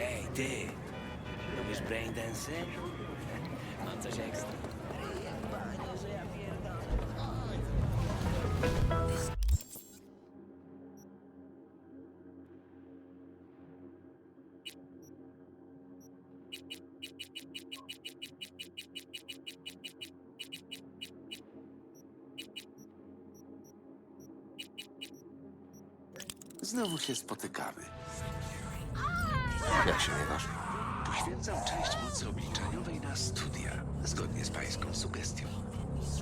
Ej, ty! Lubisz braindance? Mam coś ekstra. Znowu się spotykamy. Jak się miewasz? Poświęcam część mocy obliczeniowej na studia, zgodnie z pańską sugestią.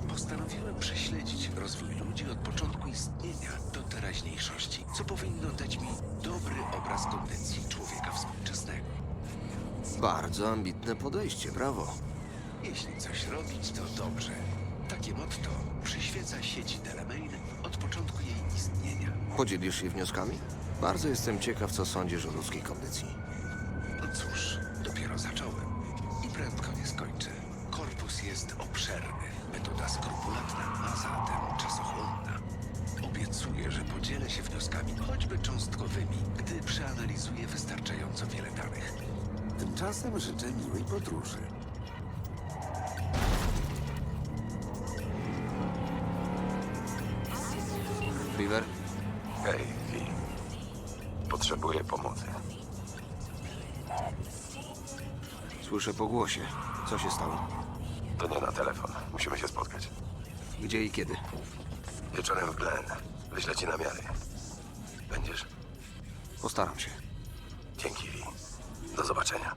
Postanowiłem prześledzić rozwój ludzi od początku istnienia do teraźniejszości, co powinno dać mi dobry obraz kondycji człowieka współczesnego. Bardzo ambitne podejście, brawo. Jeśli coś robić, to dobrze. Takie motto przyświeca sieci Delamain początku jej istnienia. Podzielisz się wnioskami? Bardzo jestem ciekaw, co sądzisz o ludzkiej kondycji. No cóż, dopiero zacząłem. I prędko nie skończę. Korpus jest obszerny, metoda skrupulatna, a zatem czasochłonna. Obiecuję, że podzielę się wnioskami, choćby cząstkowymi, gdy przeanalizuję wystarczająco wiele danych. Tymczasem życzę miłej podróży. Słyszę po głosie. Co się stało? To nie na telefon. Musimy się spotkać. Gdzie i kiedy? Wieczorem w Glen. Wyślę ci namiary. Będziesz? Postaram się. Dzięki. Do zobaczenia.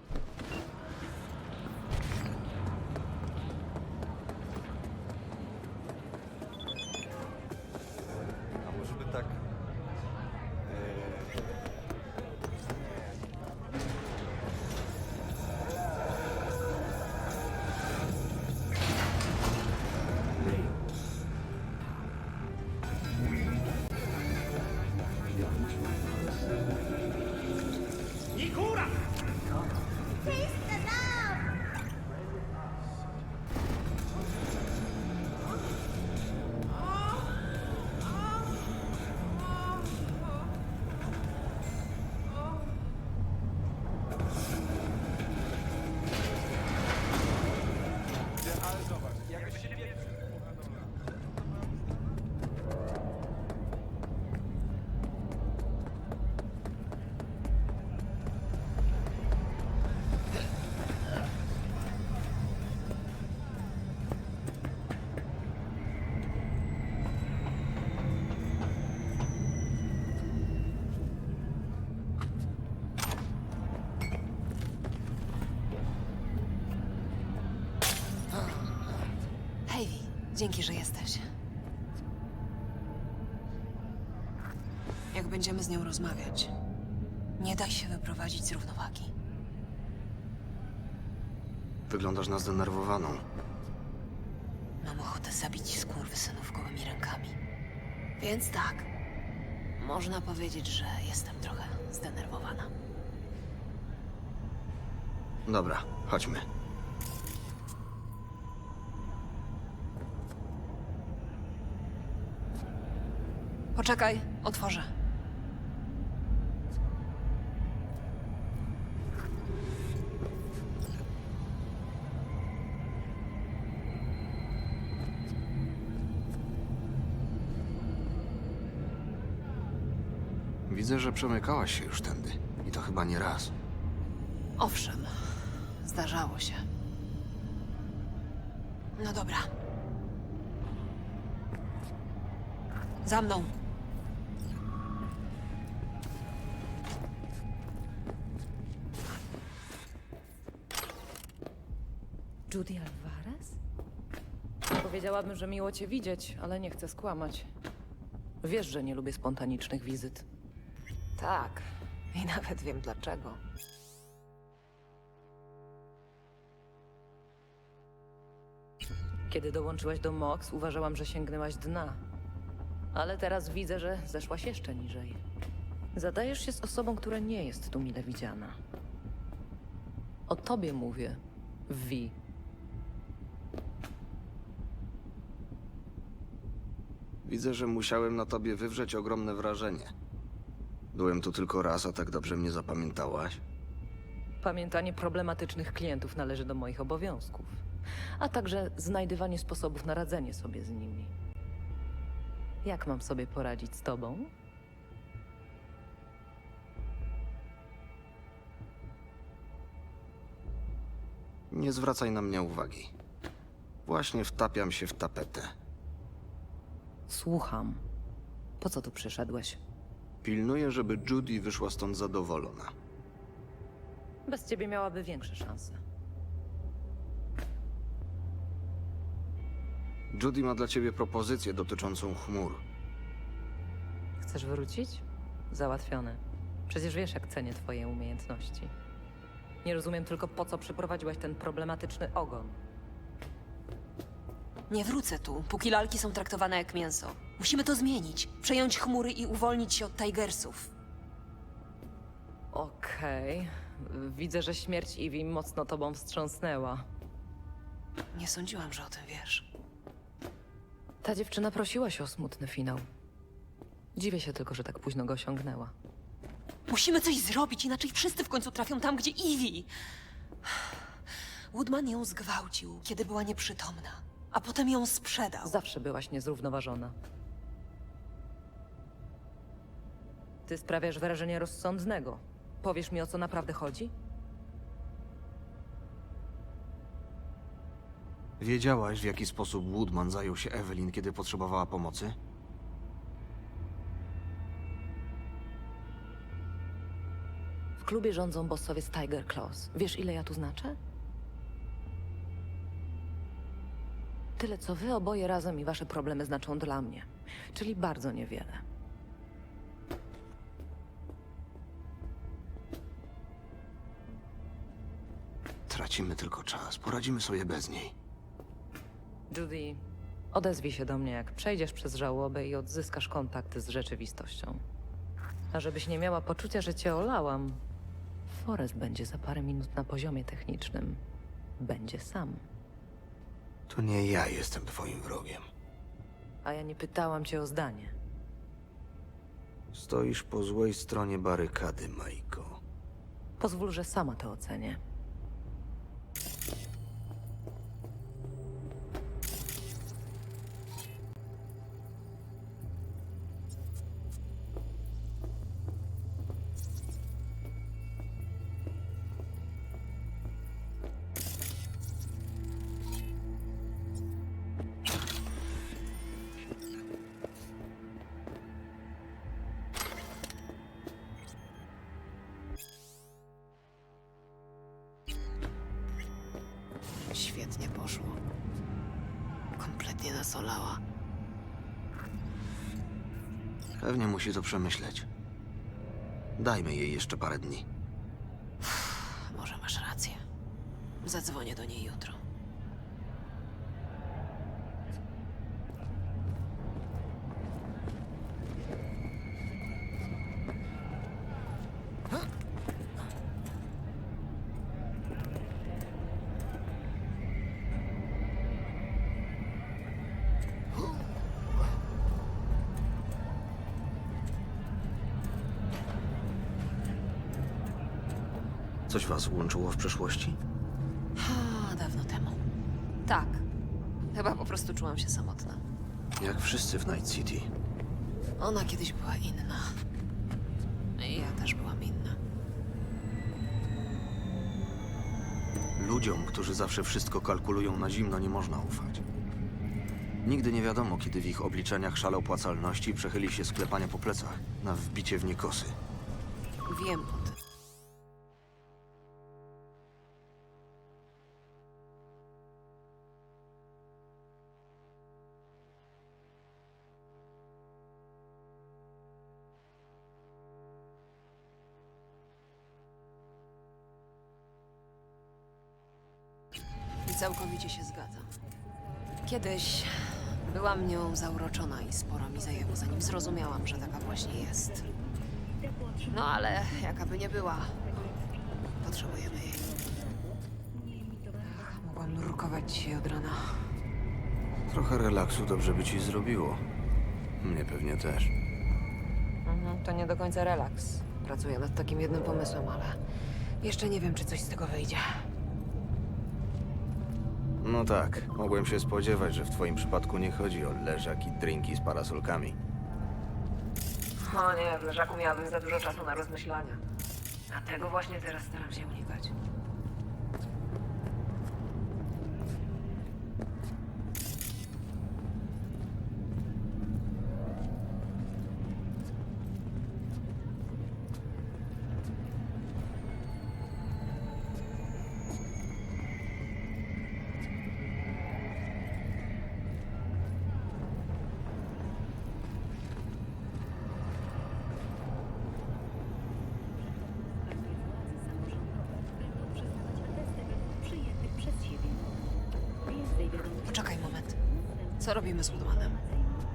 Dzięki, że jesteś. Jak będziemy z nią rozmawiać, nie daj się wyprowadzić z równowagi. Wyglądasz na zdenerwowaną. Mam ochotę zabić skurwysynów gołymi rękami. Więc tak, można powiedzieć, że jestem trochę zdenerwowana. Dobra, chodźmy. Poczekaj, otworzę. Widzę, że przemykałaś się już tędy. I to chyba nie raz. Owszem, zdarzało się. No dobra. Za mną. Judy Alvarez? Powiedziałabym, że miło cię widzieć, ale nie chcę skłamać. Wiesz, że nie lubię spontanicznych wizyt. Tak. I nawet wiem dlaczego. Kiedy dołączyłaś do Mox, uważałam, że sięgnęłaś dna. Ale teraz widzę, że zeszłaś jeszcze niżej. Zadajesz się z osobą, która nie jest tu mile widziana. O tobie mówię, Vi. Widzę, że musiałem na tobie wywrzeć ogromne wrażenie. Byłem tu tylko raz, a tak dobrze mnie zapamiętałaś. Pamiętanie problematycznych klientów należy do moich obowiązków, a także znajdywanie sposobów na radzenie sobie z nimi. Jak mam sobie poradzić z tobą? Nie zwracaj na mnie uwagi. Właśnie wtapiam się w tapetę. Słucham. Po co tu przyszedłeś? Pilnuję, żeby Judy wyszła stąd zadowolona. Bez ciebie miałaby większe szanse. Judy ma dla ciebie propozycję dotyczącą chmur. Chcesz wrócić? Załatwione. Przecież wiesz, jak cenię twoje umiejętności. Nie rozumiem tylko, po co przyprowadziłaś ten problematyczny ogon. Nie wrócę tu, póki lalki są traktowane jak mięso. Musimy to zmienić. Przejąć chmury i uwolnić się od Tigersów. Okej. Widzę, że śmierć Ivy mocno tobą wstrząsnęła. Nie sądziłam, że o tym wiesz. Ta dziewczyna prosiła się o smutny finał. Dziwię się tylko, że tak późno go osiągnęła. Musimy coś zrobić, inaczej wszyscy w końcu trafią tam, gdzie Ivy. Woodman ją zgwałcił, kiedy była nieprzytomna, a potem ją sprzedał. Zawsze byłaś niezrównoważona. Ty sprawiasz wrażenie rozsądnego. Powiesz mi, o co naprawdę chodzi? Wiedziałaś, w jaki sposób Woodman zajął się Evelyn, kiedy potrzebowała pomocy? W klubie rządzą bossowie z Tiger Claws. Wiesz, ile ja tu znaczę? Tyle, co wy oboje razem i wasze problemy znaczą dla mnie. Czyli bardzo niewiele. Tracimy tylko czas. Poradzimy sobie bez niej. Judy, odezwij się do mnie, jak przejdziesz przez żałobę i odzyskasz kontakt z rzeczywistością. A żebyś nie miała poczucia, że cię olałam, Forrest będzie za parę minut na poziomie technicznym. Będzie sam. To nie ja jestem twoim wrogiem. A ja nie pytałam cię o zdanie. Stoisz po złej stronie barykady, Majko. Pozwól, że sama to ocenię. Musi to przemyśleć. Dajmy jej jeszcze parę dni. Może masz rację. Zadzwonię do niej jutro. Was łączyło w przeszłości? A, dawno temu. Tak. Chyba po prostu czułam się samotna. Jak wszyscy w Night City. Ona kiedyś była inna. I ja też byłam inna. Ludziom, którzy zawsze wszystko kalkulują na zimno, nie można ufać. Nigdy nie wiadomo, kiedy w ich obliczeniach szale opłacalności przechyli się sklepania po plecach na wbicie w nie kosy. Wiem Kiedyś byłam nią zauroczona i sporo mi zajęło, zanim zrozumiałam, że taka właśnie jest. No ale jaka by nie była, potrzebujemy jej. Mogłam nurkować dzisiaj od rana. Trochę relaksu dobrze by ci zrobiło. Mnie pewnie też. Mhm, to nie do końca relaks. Pracuję nad takim jednym pomysłem, ale jeszcze nie wiem, czy coś z tego wyjdzie. No tak, mogłem się spodziewać, że w twoim przypadku nie chodzi o leżak i drinki z parasolkami. O nie, w leżaku miałabym za dużo czasu na rozmyślania. A tego właśnie teraz staram się unikać. Poczekaj moment. Co robimy z Woodmanem?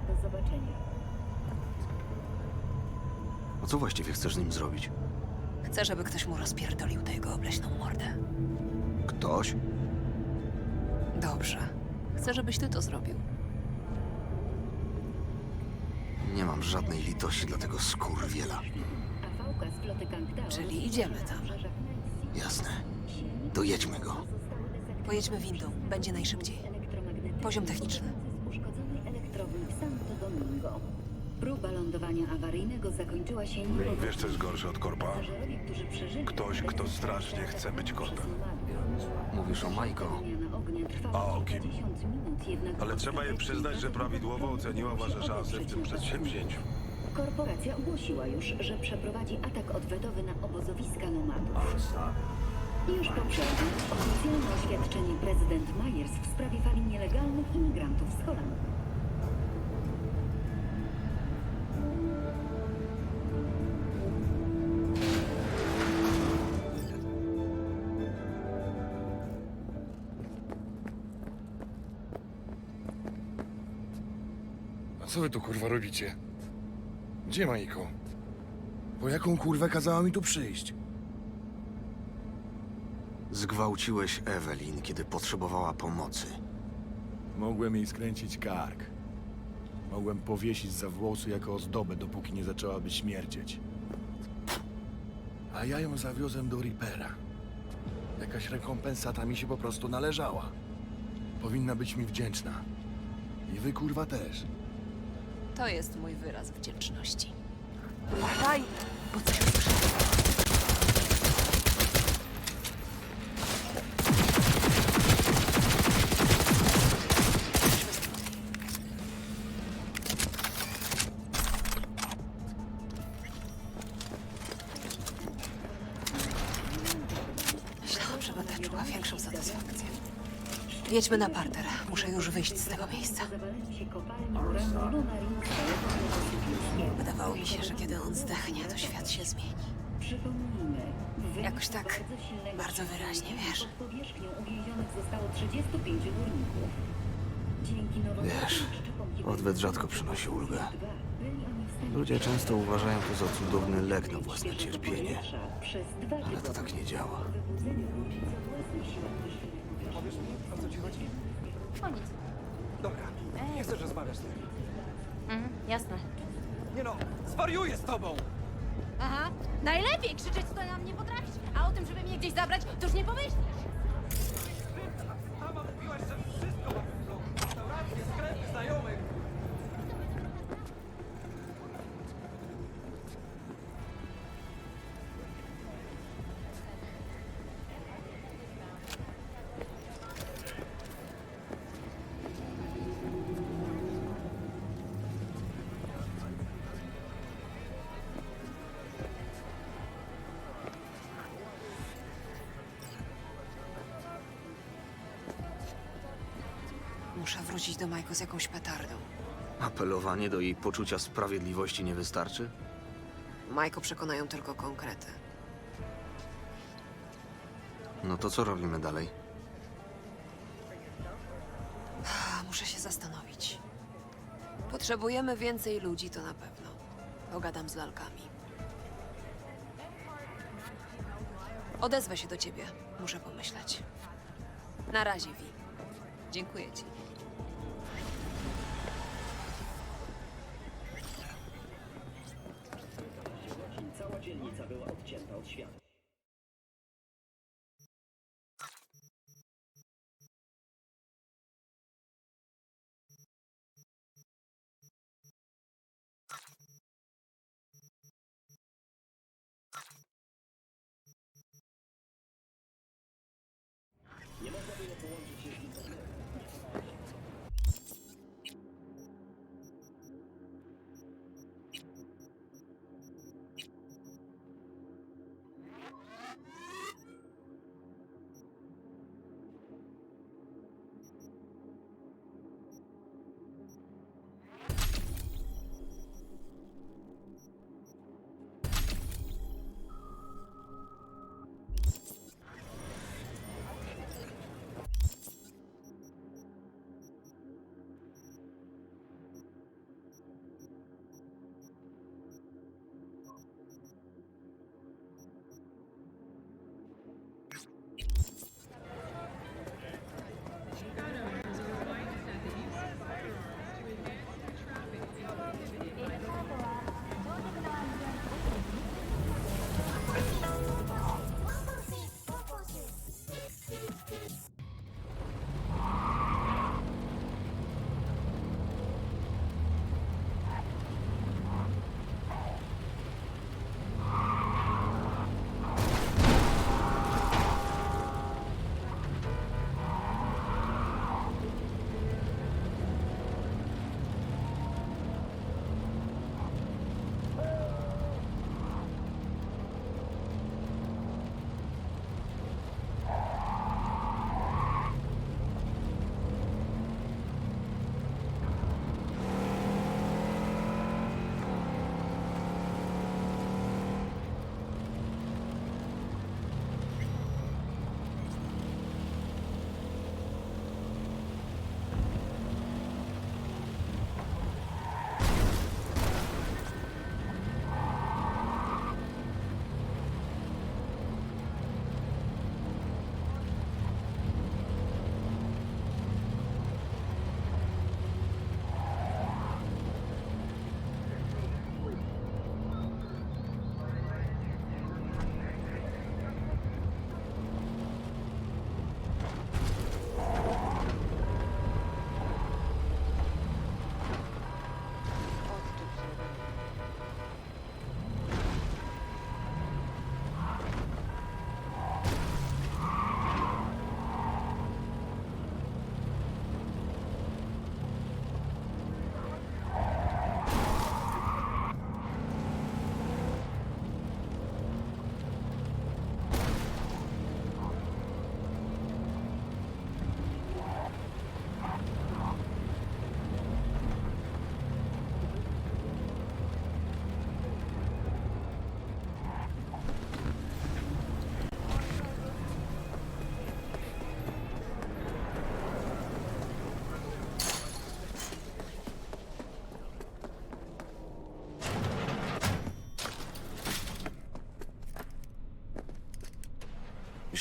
Do zobaczenia. A co właściwie chcesz z nim zrobić? Chcę, żeby ktoś mu rozpierdolił tę jego obleśną mordę. Ktoś? Dobrze. Chcę, żebyś ty to zrobił. Nie mam żadnej litości dla tego skurwiela. A wałka z floty Kangdao... Czyli idziemy tam. Jasne. Dojedźmy go. Pojedźmy windą. Będzie najszybciej. Poziom techniczny. Próba lądowania awaryjnego zakończyła się niepowodzeniem. Wiesz, co jest gorsze od korpa? Pasażerowie, którzy przeżyli Ktoś, kto strasznie chce być lawę. Mówisz o Majko. Zmiana ognia trwała A o kim? kilkadziesiąt minut, jednak Ale trzeba jej przyznać, że prawidłowo oceniła wasze szanse w tym przedsięwzięciu. Korporacja ogłosiła już, że przeprowadzi atak odwetowy na obozowiska nomadów. Już po przerwie oficjalne oświadczenie prezydent Myers w sprawie fali nielegalnych imigrantów z Holandii. Co wy tu kurwa robicie? Gdzie Majko? Po jaką kurwę kazała mi tu przyjść? Zgwałciłeś Evelyn, kiedy potrzebowała pomocy. Mogłem jej skręcić kark. Mogłem powiesić za włosy jako ozdobę, dopóki nie zaczęłaby śmierdzieć. A ja ją zawiozłem do Reapera. Jakaś rekompensata mi się po prostu należała. Powinna być mi wdzięczna. I wy kurwa też. To jest mój wyraz wdzięczności. Uważaj, bo coś usłyszałem. Myślałam, że będę czuła większą satysfakcję. Jedźmy na parter. Muszę już wyjść z tego miejsca. Się kopalni uranu Wydawało mi się, że kiedy on zdechnie, to świat się zmieni. Jakoś tak bardzo wyraźnie, wiesz. Pod powierzchnią uwięzionych zostało 35 górników. Dzięki nowoczesnym Wiesz, odwet rzadko przynosi ulgę. Ludzie często uważają to za cudowny lek na własne cierpienie. Ale to tak nie działa. Wybudzenie wrócić za własnych sił. O nic. Dobra, nie chcesz rozmawiać z tym. Mhm, jasne. Nie no, zwariuję z tobą! Aha. Najlepiej krzyczeć, co nam nie potrafisz. A o tym, żeby mnie gdzieś zabrać, to już nie pomyślisz. Muszę wrócić do Majko z jakąś petardą. Apelowanie do jej poczucia sprawiedliwości nie wystarczy? Majko przekonają tylko konkrety. No to co robimy dalej? A, muszę się zastanowić. Potrzebujemy więcej ludzi, to na pewno. Pogadam z lalkami. Odezwę się do ciebie. Muszę pomyśleć. Na razie, Vi. Dziękuję ci.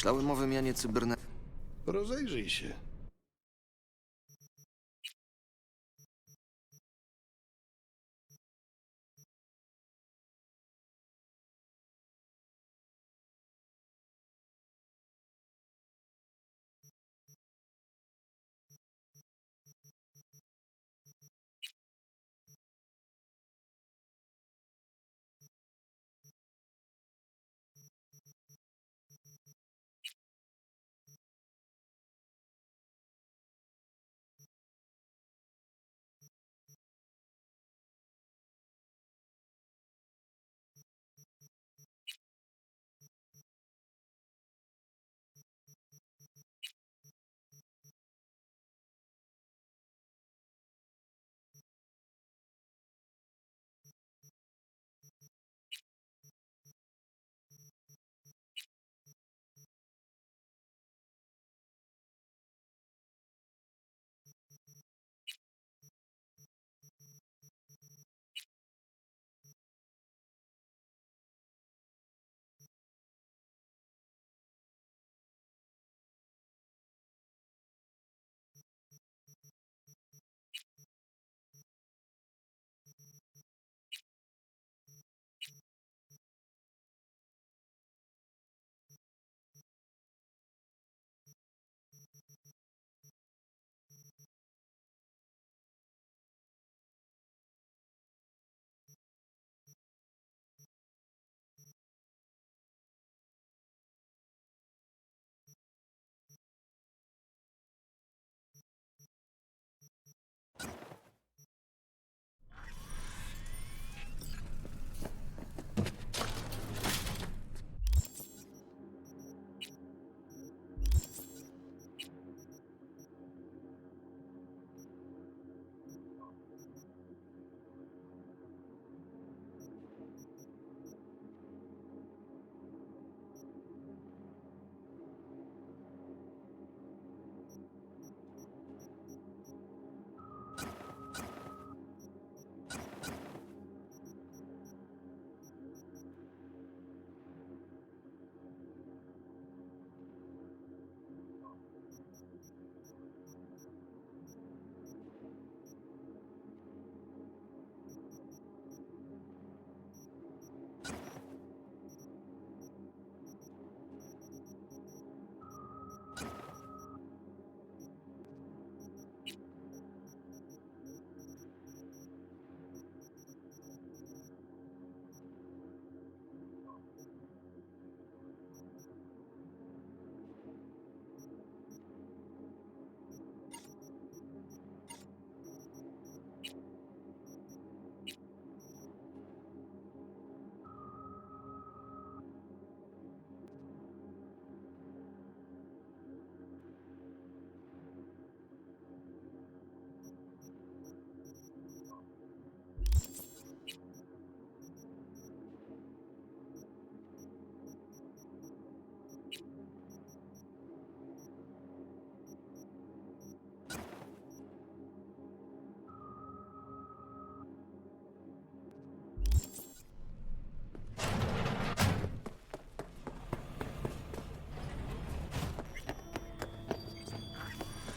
Myślałem o wymianie cyberne... Rozejrzyj się.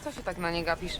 Co się tak na nie gapisz?